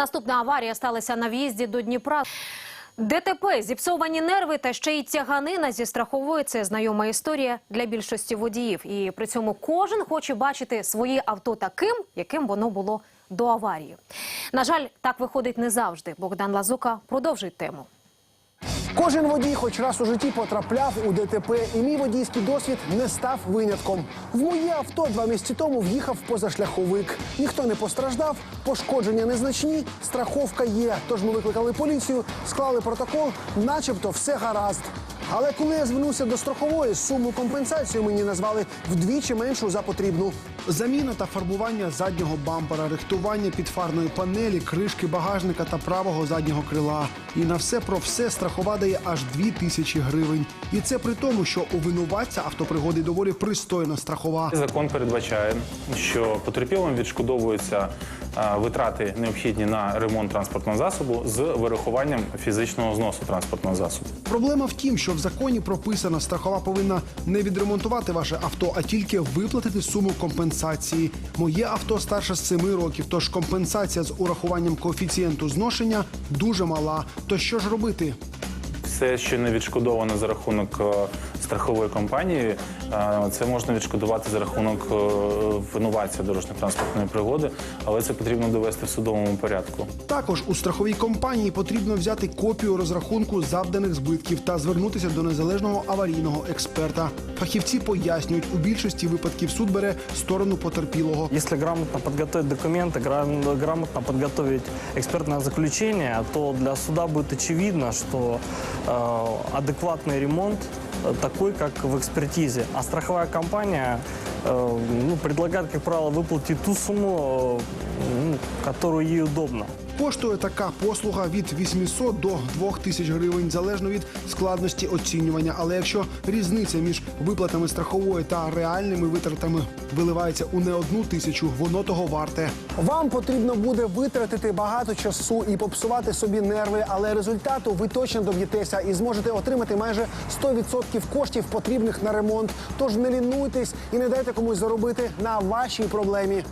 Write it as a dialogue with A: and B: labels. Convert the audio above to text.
A: Наступна аварія сталася на в'їзді до Дніпра. ДТП, зіпсовані нерви та ще й тяганина зі страхової – це знайома історія для більшості водіїв. І при цьому кожен хоче бачити своє авто таким, яким воно було до аварії. На жаль, так виходить не завжди. Богдан Лазука продовжить тему.
B: Кожен водій хоч раз у житті потрапляв у ДТП, і мій водійський досвід не став винятком. В моє авто два місяці тому в'їхав позашляховик. Ніхто не постраждав, пошкодження незначні, страховка є. Тож ми викликали поліцію, склали протокол, начебто все гаразд. Але коли я звернувся до страхової, суму компенсації мені назвали вдвічі меншу за потрібну. Заміна та фарбування заднього бампера, рихтування підфарної панелі, кришки багажника та правого заднього крила. І на все про все страхова дає аж дві тисячі гривень. І це при тому, що у винуватця автопригоди доволі пристойна страхова.
C: Закон передбачає, що потерпілим відшкодовуються е, витрати необхідні на ремонт транспортного засобу з вирахуванням фізичного зносу транспортного засобу.
B: Проблема в тім, що в законі прописано, страхова повинна не відремонтувати ваше авто, а тільки виплатити суму компенсації. Моє авто старше з 7 років, тож компенсація з урахуванням коефіцієнту зношення дуже мала. То що ж робити?
C: Все, що не відшкодовано за рахунок е, страхової компанії, е, це можна відшкодувати за рахунок е, винуватця дорожньо-транспортної пригоди, але це потрібно довести в судовому порядку.
B: Також у страховій компанії потрібно взяти копію розрахунку завданих збитків та звернутися до незалежного аварійного експерта. Фахівці пояснюють, у більшості випадків суд бере сторону потерпілого.
D: Если грамотно подготовить документы, гра- грамотно подготовить экспертное заключение, то для суда будет очевидно, что э, адекватный ремонт э, такой, как в экспертизе. А страховая компания э, ну, предлагает, как правило, выплатить ту сумму, э, ну, которую ей удобно.
B: Коштує така послуга від 800 до 2000 гривень, залежно від складності оцінювання. Але якщо різниця між виплатами страхової та реальними витратами виливається у не одну тисячу, воно того варте. Вам потрібно буде витратити багато часу і попсувати собі нерви, але результату ви точно доб'єтеся і зможете отримати майже 100% коштів, потрібних на ремонт. Тож не лінуйтесь і не дайте комусь заробити на вашій проблемі.